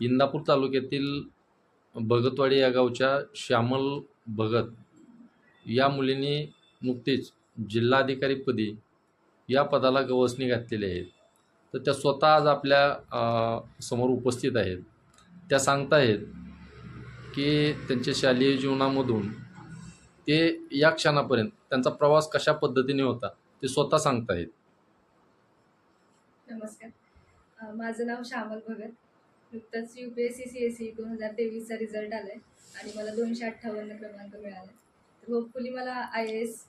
इंदापूर तालुक्यातील भगतवाडी या गावच्या श्यामल भगत या मुलीने नुकतीच जिल्हाधिकारीपदी या पदाला गवसणी घातलेली आहेत तर त्या स्वतः आज आपल्यासमोर उपस्थित आहेत. त्या सांगताहेत की त्यांच्या शालेय जीवनामधून ते या क्षणापर्यंत त्यांचा प्रवास कशा पद्धतीने होता ते स्वतः सांगताहेत. नमस्कार. माझं नाव श्यामल भगत. नुकतंच U P S C C S C दोन हजार तेवीसचा रिझल्ट आला आहे आणि मला दोनशे अठ्ठावन्न क्रमांक मिळाला. तर होपफुली मला आय एस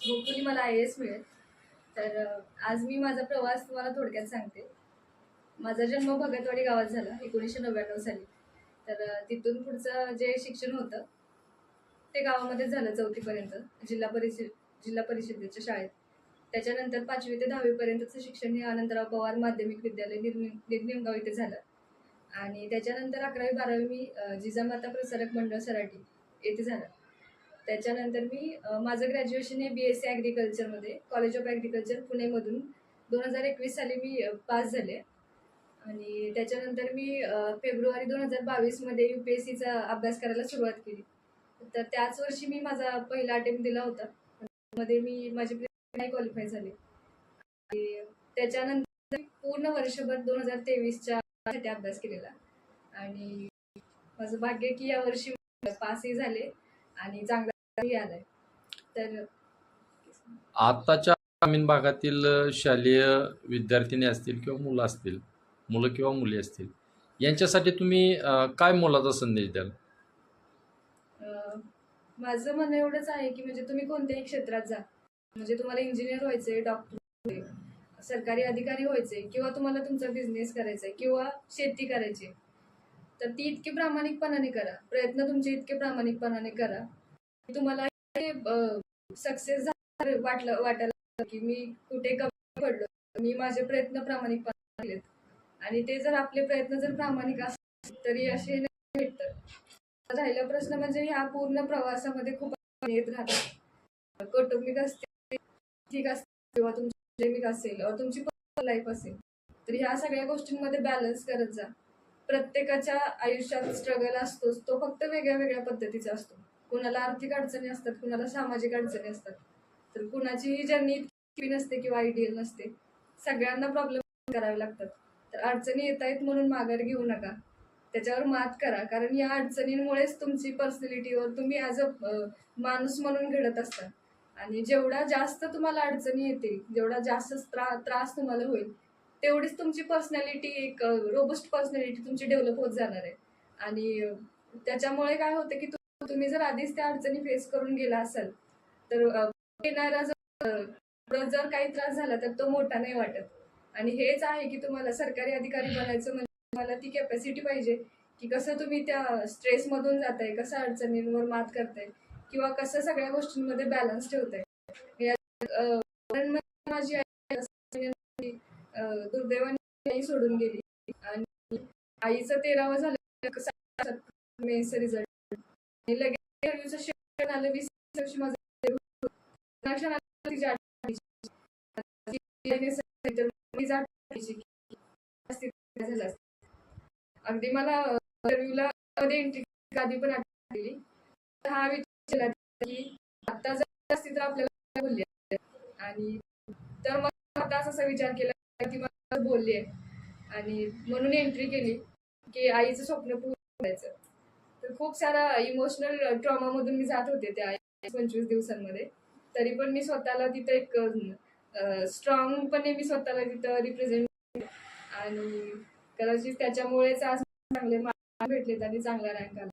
होपफुली मला आय एस मिळेल. तर आज मी माझा प्रवास तुम्हाला थोडक्यात सांगते. माझा जन्म भगतवाडी गावात झाला एकोणीसशे नव्याण्णव साली. तर तिथून पुढचं जे शिक्षण होतं ते गावामध्ये झालं चौथीपर्यंत जिल्हा परिषद जिल्हा परिषदेच्या शाळेत. त्याच्यानंतर पाचवी ते दहावीपर्यंतचं शिक्षण हे अनंतराव पवार माध्यमिक विद्यालय निर्मि निर्निमगाव इथे झालं. आणि त्याच्यानंतर अकरावी बारावी मी जिजामाता प्रसारक मंडळ सराटी येथे झालं. त्याच्यानंतर मी माझं ग्रॅज्युएशन हे बी एस सी ॲग्रिकल्चरमध्ये कॉलेज ऑफ ॲग्रिकल्चर पुणेमधून दोन हजार एकवीस साली मी पास झाले. आणि त्याच्यानंतर मी फेब्रुवारी दोन हजार बावीसमध्ये यू पी एस सीचा अभ्यास करायला सुरुवात केली. तर त्याच वर्षी मी माझा पहिला अटेम्प्ट दिला होता. मध्ये मी माझी नाही क्वालिफाय झाले. त्याच्यानंतर पूर्ण वर्षभर दोन हजार तेवीसच्या साठी अभ्यास केलेला. आणि माझं भाग्य की या वर्षी पासही झाले आणि चांगलाही आलाय. तर आताच्या ग्रामीण भागातील शालेय विद्यार्थिनी असतील किंवा मुलं असतील मुलं किंवा मुली असतील यांच्यासाठी तुम्ही काय मोलाचा संदेश द्याल? माझं म्हणणं एवढंच आहे की म्हणजे तुम्ही कोणत्याही क्षेत्रात जा. म्हणजे तुम्हाला इंजिनियर व्हायचंय डॉक्टर सरकारी अधिकारी व्हायचे किंवा तुम्हाला तुमचा बिझनेस करायचा आहे किंवा शेती करायची तर ती इतकी प्रामाणिकपणाने करा. प्रयत्न तुमचे इतके प्रामाणिकपणाने करा. तुम्हाला सक्सेस वाटलं वाटायला की मी कुठे कमी पडलो. मी माझे प्रयत्न प्रामाणिकपणे केलेत. आणि ते जर आपले प्रयत्न जर प्रामाणिक असतील तरी असे नाही भेटतात राहिला प्रश्न म्हणजे ह्या पूर्ण प्रवासामध्ये खूप येत राहतात. कौटुंबिक असते ठीक असते किंवा तुमची प्रेमिक असेल or तुमची लाईफ असेल तर ह्या सगळ्या गोष्टींमध्ये बॅलन्स करत जा. प्रत्येकाच्या आयुष्यात स्ट्रगल असतोच तो फक्त वेगळ्या वेगळ्या पद्धतीचा असतो. कुणाला आर्थिक अडचणी असतात कुणाला सामाजिक अडचणी असतात. तर कुणाचीही जर्नी इतकी नसते किंवा आयडियल नसते सगळ्यांना प्रॉब्लेम करावे लागतात. तर अडचणी येत आहेत म्हणून माघार घेऊ नका. त्याच्यावर मात करा कारण या अडचणींमुळेच तुमची पर्सनॅलिटीवर तुम्ही ॲज अ माणूस म्हणून घडत असता. आणि जेवढा जास्त तुम्हाला अडचणी येतील जेवढा जास्त त्रा त्रास तुम्हाला होईल तेवढीच तुमची पर्सनॅलिटी एक रोबस्ट पर्सनॅलिटी तुमची डेव्हलप होत जाणार आहे. आणि त्याच्यामुळे काय होतं की तुम्ही जर आधीच त्या अडचणी फेस करून गेला असाल तर येणारा जर जर काही त्रास झाला तर तो मोठा नाही वाटत. आणि हेच आहे की तुम्हाला सरकारी अधिकारी बनायचं म्हणजे तुम्हाला ती कॅपॅसिटी पाहिजे की कसं तुम्ही त्या स्ट्रेसमधून जाताय कसं अडचणींवर मात करताय. किंवा कसं सगळ्या गोष्टींमध्ये बॅलन्स ठेवताय. या- माझी आई दुर्दैवाने आई सोडून गेली. आणि आईचं तेरावं झालं मेचा रिझल्ट आणि लगेच शिक्षण आलं वीस वर्षी माझं interview झालं. अगदी मला इंटरव्ह्यूला मध्ये एंट्री आधी पण आठवण दिली हा विचार आता जर असती तर आपल्याला बोलली आणि तर मग आता असा विचार केला की मला बोलली आहे. आणि म्हणून एंट्री केली की आईचं स्वप्न पूर्ण करायचं. तर खूप सारा इमोशनल ट्रॉमामधून मी जात होते त्या पंचवीस दिवसांमध्ये. तरी पण मी स्वतःला तिथं एक स्ट्रॉंगपणे मी स्वतःला तिथं रिप्रेझेंट आणि कदाचित त्याच्यामुळेच आज चांगले मार्क भेटलेत आणि चांगला रँक आला.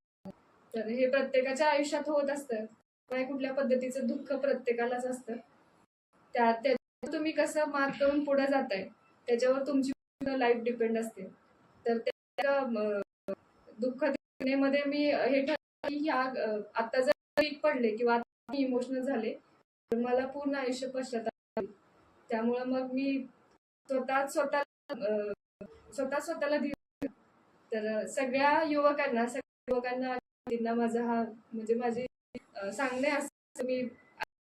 तर हे प्रत्येकाच्या आयुष्यात होत असतं. काय कुठल्या पद्धतीचं दुःख प्रत्येकालाच असतं. त्या त्याच्यावर तुम्ही कसं मात करून पुढे जाताय त्याच्यावर तुमची लाईफ डिपेंड असते. तर त्या दुःखमध्ये मी हे ठरवलं की ह्या आता जर वीक पडले किंवा आता इमोशनल झाले तर मला पूर्ण आयुष्य पश्चाताप त्यामुळं मग मी स्वतः स्वतः स्वतः स्वतःला तर सगळ्या युवकांना सगळ्या युवकांना त्यांना माझा हा म्हणजे माझी सांगणे असं मी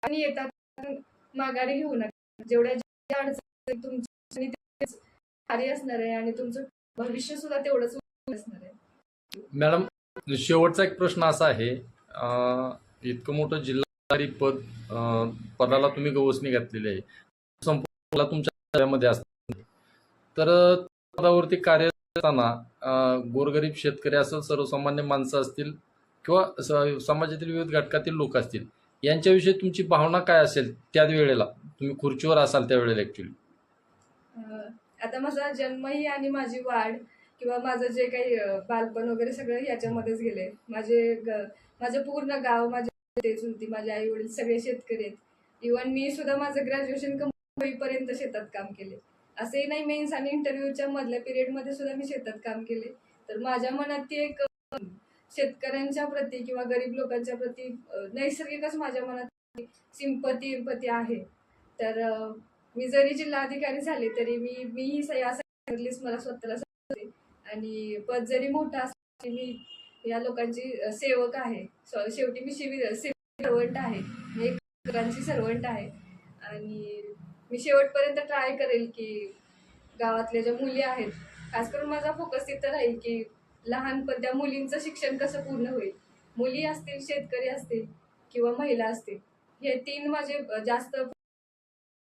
आणि येतात माघारी घेऊ नका जेवढ्या ज्या अडचणी तुमची भारी असणार आहे आणि तुमचं भविष्य सुद्धा तेवढंच असणार आहे. मॅडम शेवटचा एक प्रश्न असा आहे इतकं मोठं जिल्हाधिकारी पद पदाला तुम्ही गवसणी घातलेली आहे. संपूर्ण तुमच्या कार्यामध्ये असतात तर पदावरती कार्य असताना गोरगरीब शेतकरी असेल सर्वसामान्य माणसं असतील किंवा समाजातील विविध घटकातील लोक असतील यांच्याविषयी तुमची भावना काय असेल त्याच वेळेला? तुम्ही खुर्चीवर असाल त्यावेळेला ॲक्च्युली आता माझा जन्मही आणि माझी वाढ किंवा माझं जे काही बालपण वगैरे सगळं याच्यामध्येच गेले. माझे माझं पूर्ण गाव माझे चुलती माझे आई वडील सगळे शेतकरी आहेत. इवन मी सुद्धा माझं ग्रॅज्युएशन होईपर्यंत शेतात काम केले. असे नाही मेन्स आणि इंटरव्ह्यूच्या मधल्या पिरियडमध्ये सुद्धा मी शेतात काम केले. तर माझ्या मनात ती एक शेतकऱ्यांच्या प्रती किंवा गरीब लोकांच्या प्रती नैसर्गिकच माझ्या मनात सिंपती एम्पती आहे. तर मी जरी जिल्हाधिकारी झाले तरी मी मीही स- या मला स्वतःला समजते. आणि पद जरी मोठं असलं मी या लोकांची सेवक आहे. शेवटी मी शिवी सर्वंट आहे. एक सर्वंट आहे. आणि मी शेवटपर्यंत ट्राय करेल की गावातल्या ज्या मुली आहेत खास करून माझा फोकस तिथं राहील की लहानपण त्या मुलींचं शिक्षण कसं पूर्ण होईल. मुली असतील शेतकरी असतील किंवा महिला असतील हे तीन माझे जास्त